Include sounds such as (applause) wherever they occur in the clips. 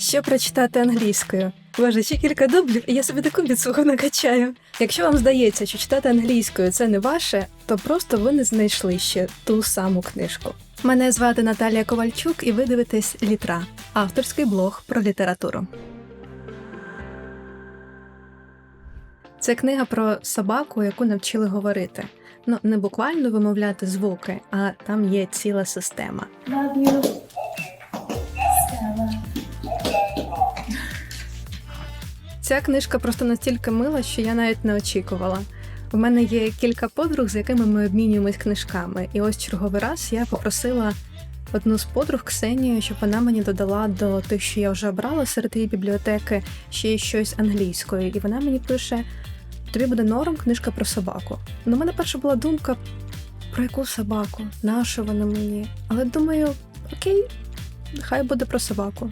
Що прочитати англійською? Боже, ще кілька дублів, і я собі таку підсуху накачаю. Якщо вам здається, що читати англійською це не ваше, то просто ви не знайшли ще ту саму книжку. Мене звати Наталія Ковальчук, і ви дивитесь Літра, авторський блог про літературу. Це книга про собаку, яку навчили говорити. Ну, не буквально вимовляти звуки, а там є ціла система. Love you, Ця книжка просто настільки мила, що я навіть не очікувала. У мене є кілька подруг, з якими ми обмінюємось книжками. І ось черговий раз я попросила одну з подруг Ксенію, щоб вона мені додала до тих, що я вже обрала серед її бібліотеки, ще й щось англійською. І вона мені пише: тобі буде норм книжка про собаку. Ну, у мене перша була думка, про яку собаку? Нащо вона мені? Але думаю, окей, хай буде про собаку.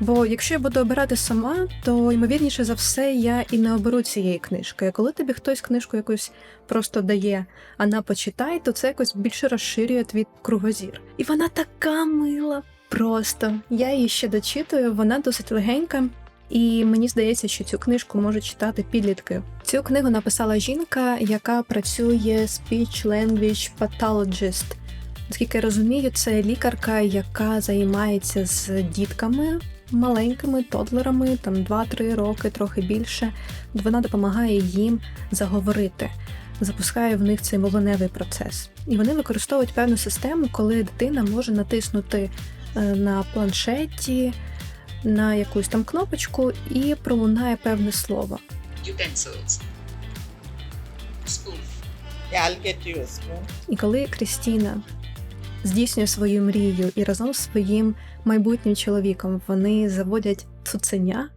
Бо якщо я буду обирати сама, то ймовірніше за все я і не оберу цієї книжки. А коли тобі хтось книжку якусь просто дає, а на почитай, то це якось більше розширює твій кругозір. І вона така мила. Просто я її ще дочитую, вона досить легенька. І мені здається, що цю книжку можуть читати підлітки. Цю книгу написала жінка, яка працює speech language pathologist. Наскільки я розумію, це лікарка, яка займається з дітками маленькими тодлерами, там 2-3 роки, трохи більше. Вона допомагає їм заговорити, запускає в них цей мовленевий процес. І вони використовують певну систему, коли дитина може натиснути е, на планшеті на якусь там кнопочку і пролунає певне слово. utensils. Spoon. Yeah, I'll get you a spoon. І коли Крістіна здійснює свою мрію і разом з своїм майбутнім чоловіком вони заводять цуценя,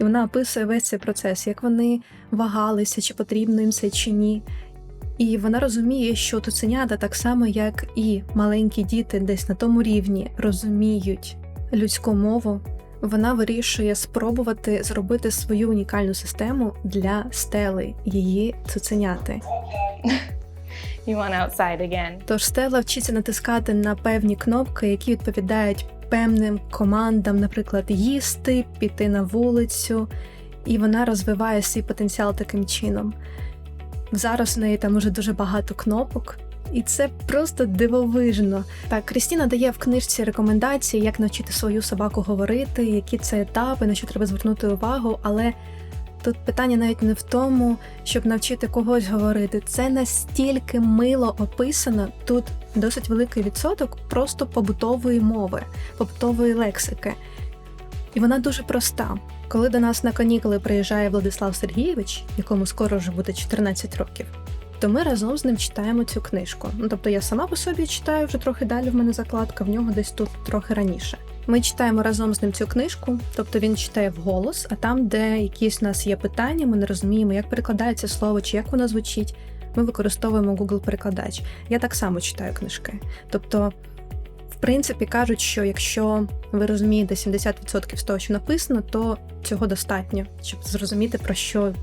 і вона описує весь цей процес, як вони вагалися, чи потрібно їм це чи ні. І вона розуміє, що цуценята, так само як і маленькі діти, десь на тому рівні розуміють людську мову. Вона вирішує спробувати зробити свою унікальну систему для стели її цуценяти. (laughs) You want outside again. Тож Стелла вчиться натискати на певні кнопки, які відповідають певним командам, наприклад, їсти, піти на вулицю, і вона розвиває свій потенціал таким чином. Зараз в неї там уже дуже багато кнопок, і це просто дивовижно. Так, Крістіна дає в книжці рекомендації, як навчити свою собаку говорити, які це етапи, на що треба звернути увагу, але Тут питання навіть не в тому, щоб навчити когось говорити. Це настільки мило описано. Тут досить великий відсоток просто побутової мови, побутової лексики. І вона дуже проста. Коли до нас на канікули приїжджає Владислав Сергійович, якому скоро вже буде 14 років, то ми разом з ним читаємо цю книжку. Ну тобто я сама по собі читаю вже трохи далі. В мене закладка, в нього десь тут трохи раніше. Ми читаємо разом з ним цю книжку, тобто він читає вголос, а там, де якісь у нас є питання, ми не розуміємо, як перекладається слово чи як воно звучить. Ми використовуємо Google перекладач. Я так само читаю книжки. Тобто, в принципі, кажуть, що якщо ви розумієте 70% з того, що написано, то цього достатньо, щоб зрозуміти про що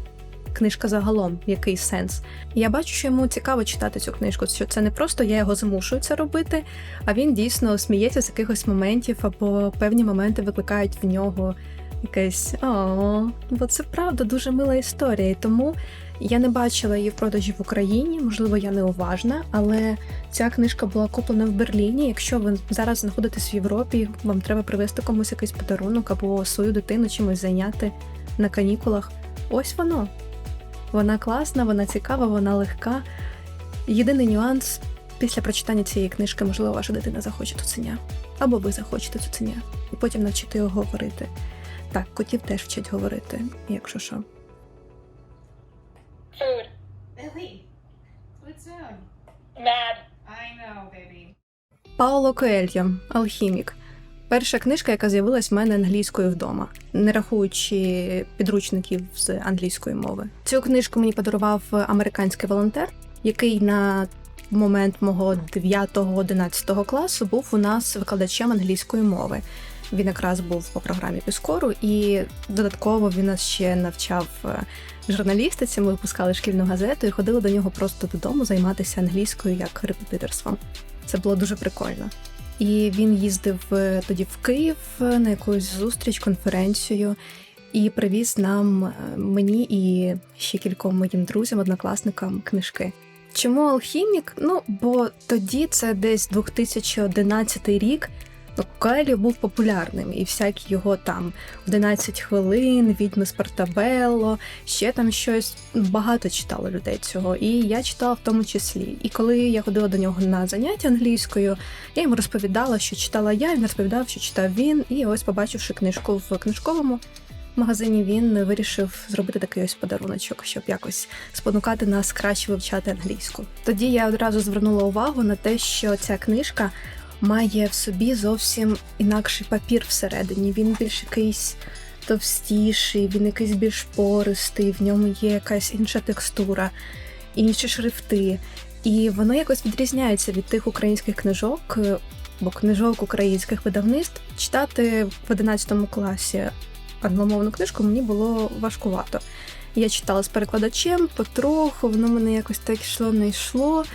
книжка загалом, який сенс. Я бачу, що йому цікаво читати цю книжку, що це не просто я його змушую це робити, а він дійсно сміється з якихось моментів, або певні моменти викликають в нього якесь о, бо це правда дуже мила історія. І тому я не бачила її в продажі в Україні, можливо, я неуважна, але ця книжка була куплена в Берліні. Якщо ви зараз знаходитесь в Європі, вам треба привезти комусь якийсь подарунок або свою дитину чимось зайняти на канікулах. Ось воно. Вона класна, вона цікава, вона легка. Єдиний нюанс після прочитання цієї книжки, можливо, ваша дитина захоче цуценя. Або ви захочете цуценя, і потім навчити його говорити. Так, котів теж вчать говорити, якщо що. Food. Billy, what soon? Mad. I know, baby. Пауло Коельо, Алхімік. Перша книжка, яка з'явилась в мене англійською вдома, не рахуючи підручників з англійської мови. Цю книжку мені подарував американський волонтер, який на момент мого 9-11 класу був у нас викладачем англійської мови. Він якраз був по програмі Піскору, і додатково він нас ще навчав е, журналістиці. Ми випускали шкільну газету і ходили до нього просто додому займатися англійською як репетиторством. Це було дуже прикольно. І він їздив е, тоді в Київ е, на якусь зустріч, конференцію, і привіз нам е, мені і ще кільком моїм друзям, однокласникам книжки. Чому алхімік? Ну, бо тоді це десь 2011 рік. Коеліо був популярним, і всякі його там 11 хвилин, відьми з Портабелло, ще там щось багато читало людей цього. І я читала в тому числі. І коли я ходила до нього на заняття англійською, я йому розповідала, що читала я, він розповідав, що читав він. І ось, побачивши книжку в книжковому магазині, він вирішив зробити такий ось подаруночок, щоб якось спонукати нас краще вивчати англійську. Тоді я одразу звернула увагу на те, що ця книжка має в собі зовсім інакший папір всередині. Він більш якийсь товстіший, він якийсь більш пористий, в ньому є якась інша текстура, інші шрифти. І воно якось відрізняється від тих українських книжок, е, бо книжок українських видавництв читати в 11 класі англомовну книжку мені було важкувато. Я читала з перекладачем потроху, воно мене якось так йшло, не йшло.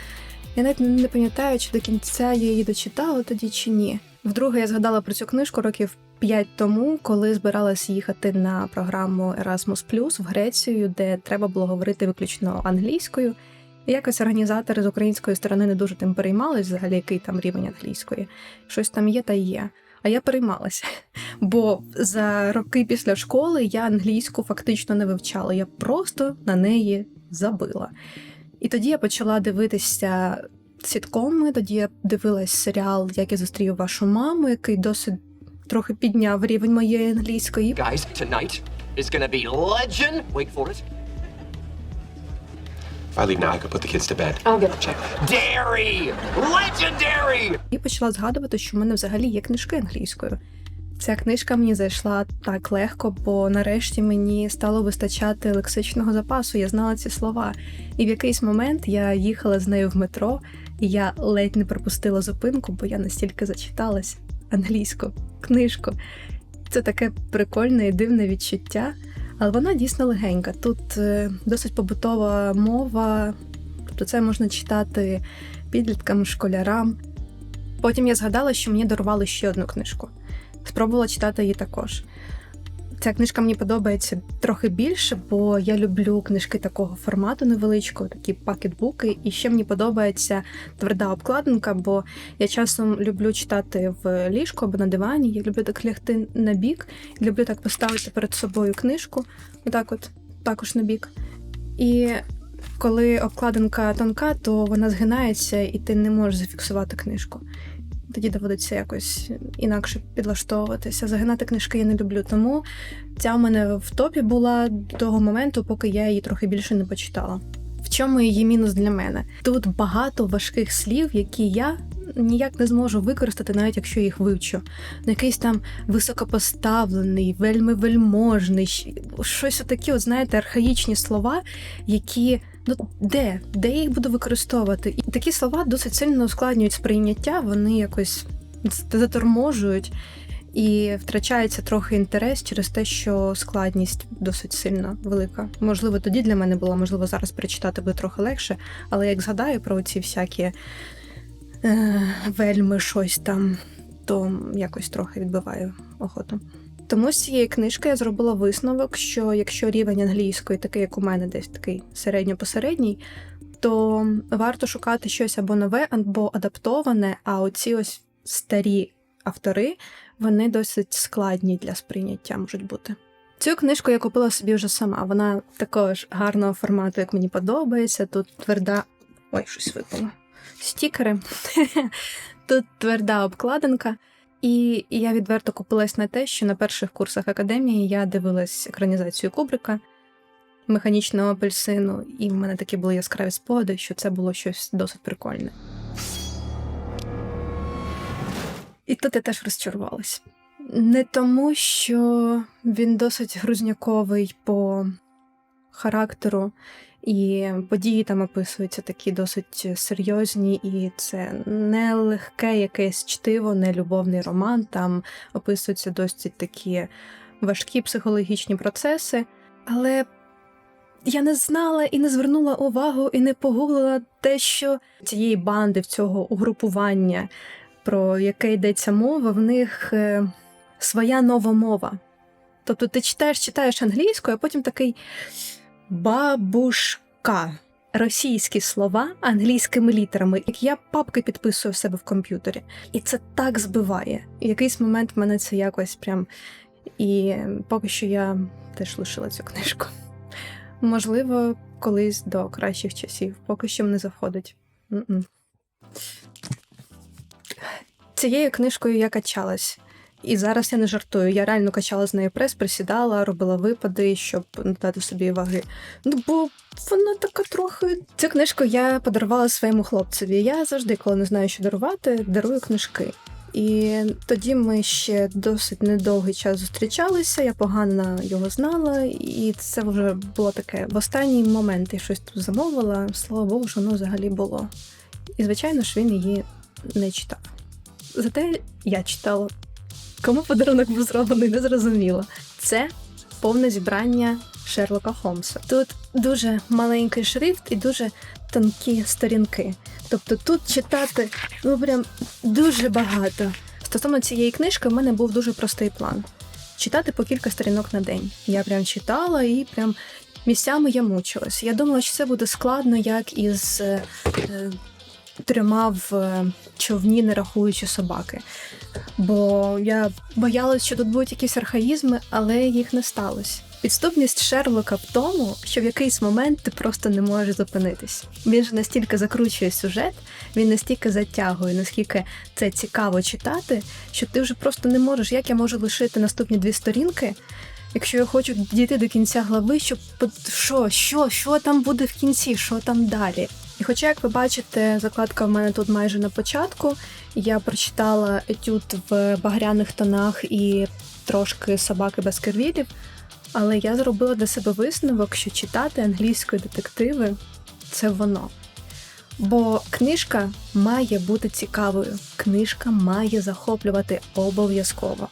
Я навіть не пам'ятаю, чи до кінця я її дочитала тоді чи ні. Вдруге я згадала про цю книжку років п'ять тому, коли збиралась їхати на програму Erasmus в Грецію, де треба було говорити виключно англійською. Якось організатори з української сторони не дуже тим переймались, взагалі, який там рівень англійської. Щось там є та є. А я переймалася, (laughs) бо за роки після школи я англійську фактично не вивчала. Я просто на неї забила. І тоді я почала дивитися сіткоми. Тоді я дивилась серіал Як я зустрів вашу маму, який досить трохи підняв рівень моєї англійської. Guys, tonight is gonna be legend. Wait for it. If I leave now, I could put the kids to bed. I'll get a check. Dairy! Legendary! І почала згадувати, що в мене взагалі є книжки англійською. Ця книжка мені зайшла так легко, бо нарешті мені стало вистачати лексичного запасу. Я знала ці слова. І в якийсь момент я їхала з нею в метро, і я ледь не пропустила зупинку, бо я настільки зачиталась англійську книжку. Це таке прикольне і дивне відчуття, але вона дійсно легенька. Тут е, досить побутова мова, тобто це можна читати підліткам, школярам. Потім я згадала, що мені дарували ще одну книжку. Спробувала читати її також. Ця книжка мені подобається трохи більше, бо я люблю книжки такого формату невеличкого, такі пакетбуки. І ще мені подобається тверда обкладинка, бо я часом люблю читати в ліжку або на дивані. Я люблю так лягти на бік, люблю так поставити перед собою книжку, отак, от також на бік. І коли обкладинка тонка, то вона згинається, і ти не можеш зафіксувати книжку. Тоді доводиться якось інакше підлаштовуватися. Загинати книжки я не люблю, тому ця в мене в топі була до того моменту, поки я її трохи більше не почитала. В чому її мінус для мене? Тут багато важких слів, які я ніяк не зможу використати, навіть якщо їх вивчу. Ну, якийсь там високопоставлений, вельми вельможний, щось отакі, от знаєте, архаїчні слова, які ну де? Де я їх буду використовувати? І такі слова досить сильно ускладнюють сприйняття, вони якось заторможують. І втрачається трохи інтерес через те, що складність досить сильно велика. Можливо, тоді для мене було, можливо, зараз перечитати буде трохи легше, але як згадаю про ці всякі е, вельми щось там, то якось трохи відбиваю охоту. Тому з цієї книжки я зробила висновок, що якщо рівень англійської, такий як у мене, десь такий середньо-посередній, то варто шукати щось або нове, або адаптоване, а оці ось старі автори, вони досить складні для сприйняття можуть бути. Цю книжку я купила собі вже сама. Вона такого ж гарного формату, як мені подобається. Тут тверда. Ой, щось випало. Стікери. (laughs) Тут тверда обкладинка. І я відверто купилась на те, що на перших курсах академії я дивилась екранізацію Кубрика механічного апельсину, і в мене такі були яскраві спогади, що це було щось досить прикольне. І тут я теж розчарувалась. Не тому, що він досить грузняковий по характеру, і події там описуються такі досить серйозні, і це не легке якесь чтиво, не любовний роман. Там описуються досить такі важкі психологічні процеси. Але я не знала і не звернула увагу, і не погуглила те, що цієї банди, в цього угрупування про яке йдеться мова, в них е, своя нова мова. Тобто ти читаєш, читаєш англійською, а потім такий бабушка. Російські слова англійськими літерами, як я папки підписую в себе в комп'ютері. І це так збиває. І якийсь момент в мене це якось прям. І поки що я теж лишила цю книжку. Можливо, колись до кращих часів, поки що не заходить. Цією книжкою я качалась. І зараз я не жартую. Я реально качала з нею прес, присідала, робила випади, щоб дати собі ваги. Ну, бо вона така трохи. Цю книжку я подарувала своєму хлопцеві. Я завжди, коли не знаю, що дарувати, дарую книжки. І тоді ми ще досить недовгий час зустрічалися, я погано його знала, і це вже було таке. В останній момент я щось тут замовила, слава Богу, що воно взагалі було. І, звичайно ж, він її не читав. Зате я читала. Кому подарунок був зроблений, не зрозуміло. Це повне зібрання Шерлока Холмса. Тут дуже маленький шрифт і дуже тонкі сторінки. Тобто тут читати ну прям дуже багато. Стосовно цієї книжки, в мене був дуже простий план: читати по кілька сторінок на день. Я прям читала і прям місцями я мучилась. Я думала, що це буде складно, як із е, е, човні, не рахуючи собаки. Бо я боялась, що тут будуть якісь архаїзми, але їх не сталося. Підступність Шерлока в тому, що в якийсь момент ти просто не можеш зупинитись. Він ж настільки закручує сюжет, він настільки затягує, наскільки це цікаво читати, що ти вже просто не можеш, як я можу лишити наступні дві сторінки, якщо я хочу дійти до кінця глави, щоб що, що, що там буде в кінці, що там далі. І хоча, як ви бачите, закладка в мене тут майже на початку, я прочитала етюд в багряних тонах і трошки собаки без кервілів, але я зробила для себе висновок, що читати англійської детективи це воно. Бо книжка має бути цікавою, книжка має захоплювати обов'язково.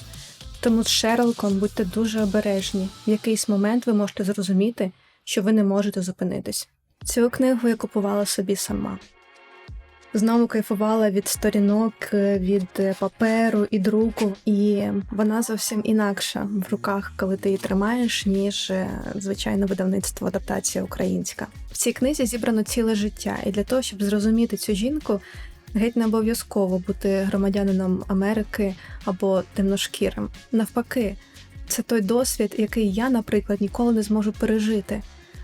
Тому з Шерлоком будьте дуже обережні. В якийсь момент ви можете зрозуміти, що ви не можете зупинитись. Цю книгу я купувала собі сама. Знову кайфувала від сторінок, від паперу і друку, і вона зовсім інакша в руках, коли ти її тримаєш, ніж е, звичайне видавництво адаптація українська. В цій книзі зібрано ціле життя, і для того, щоб зрозуміти цю жінку, геть не обов'язково бути громадянином Америки або темношкірим. Навпаки, це той досвід, який я, наприклад, ніколи не зможу пережити.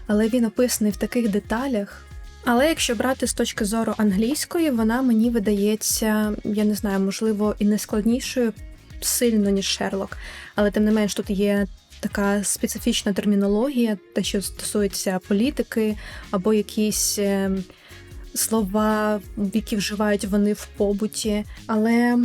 Але він описаний в таких деталях. Але якщо брати з точки зору англійської, вона мені видається, я не знаю, можливо, і не складнішою сильно, ніж Шерлок. Але тим не менш тут є така специфічна термінологія, те, що стосується політики, або якісь е, слова, які вживають вони в побуті. Але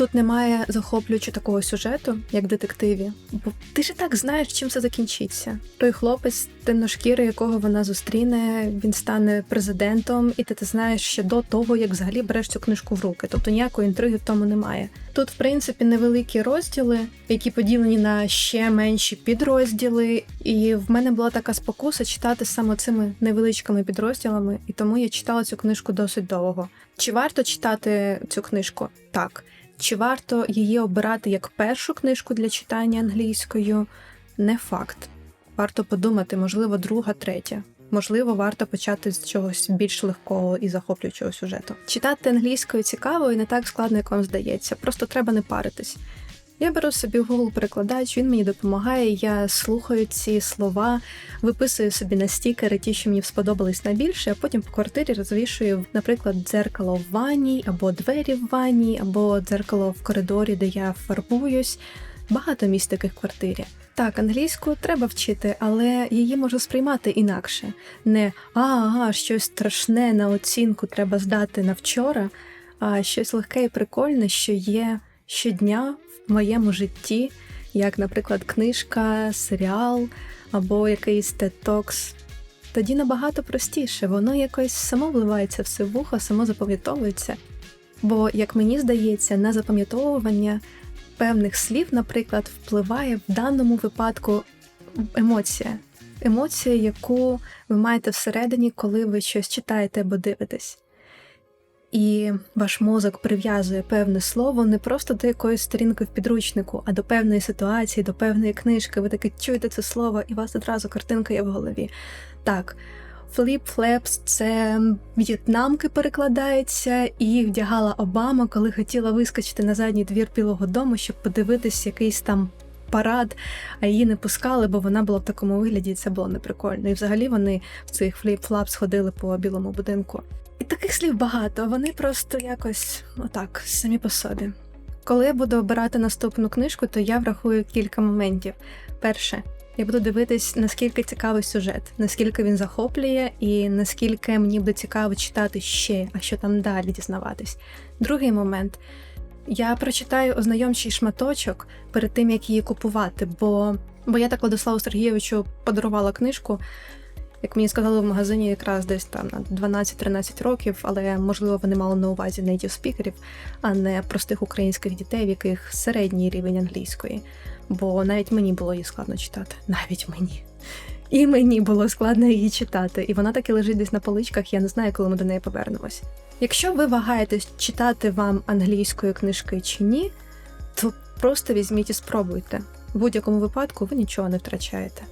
тут немає захоплюючи такого сюжету, як в детективі. Бо ти ж так знаєш, чим це закінчиться. Той хлопець, темношкірий, якого вона зустріне, він стане президентом, і ти, ти знаєш ще до того, як взагалі береш цю книжку в руки. Тобто ніякої інтриги в тому немає. Тут, в принципі, невеликі розділи, які поділені на ще менші підрозділи. І в мене була така спокуса читати саме цими невеличкими підрозділами, і тому я читала цю книжку досить довго. Чи варто читати цю книжку? Так. Чи варто її обирати як першу книжку для читання англійською? Не факт. Варто подумати, можливо, друга, третя. Можливо, варто почати з чогось більш легкого і захоплюючого сюжету. Читати англійською цікаво і не так складно, як вам здається. Просто треба не паритись. Я беру собі Google перекладач, він мені допомагає. Я слухаю ці слова, виписую собі на стікери ті, що мені сподобались найбільше, а потім по квартирі розвішую, наприклад, дзеркало в ванні, або двері в ванні, або дзеркало в коридорі, де я фарбуюсь. Багато місць таких квартирі. Так, англійську треба вчити, але її можу сприймати інакше. Не ага, щось страшне на оцінку треба здати на вчора, а щось легке і прикольне, що є щодня в моєму житті, як, наприклад, книжка, серіал або якийсь TED-Talks. Тоді набагато простіше, воно якось само вливається все в вухо, само запам'ятовується. Бо, як мені здається, на запам'ятовування певних слів, наприклад, впливає в даному випадку емоція. Емоція, яку ви маєте всередині, коли ви щось читаєте або дивитесь. І ваш мозок прив'язує певне слово не просто до якоїсь сторінки в підручнику, а до певної ситуації, до певної книжки. Ви таки чуєте це слово, і у вас одразу картинка є в голові. Так, фліп-флепс це в'єтнамки перекладається, і їх вдягала Обама, коли хотіла вискочити на задній двір Білого Дому, щоб подивитись якийсь там парад, а її не пускали, бо вона була в такому вигляді, і це було неприкольно. І взагалі вони в цих фліп-флапс ходили по білому будинку. І таких слів багато, вони просто якось отак, самі по собі. Коли я буду обирати наступну книжку, то я врахую кілька моментів. Перше, я буду дивитись, наскільки цікавий сюжет, наскільки він захоплює, і наскільки мені буде цікаво читати ще, а що там далі дізнаватись. Другий момент. Я прочитаю ознайомчий шматочок перед тим, як її купувати, бо, бо я так Владиславу Сергійовичу подарувала книжку, як мені сказали в магазині, якраз десь там на 12-13 років, але можливо вони мали на увазі native спікерів, а не простих українських дітей, в яких середній рівень англійської. Бо навіть мені було її складно читати. Навіть мені. І мені було складно її читати, і вона так і лежить десь на поличках, я не знаю, коли ми до неї повернемось. Якщо ви вагаєтесь, читати вам англійської книжки чи ні, то просто візьміть і спробуйте. В будь-якому випадку ви нічого не втрачаєте.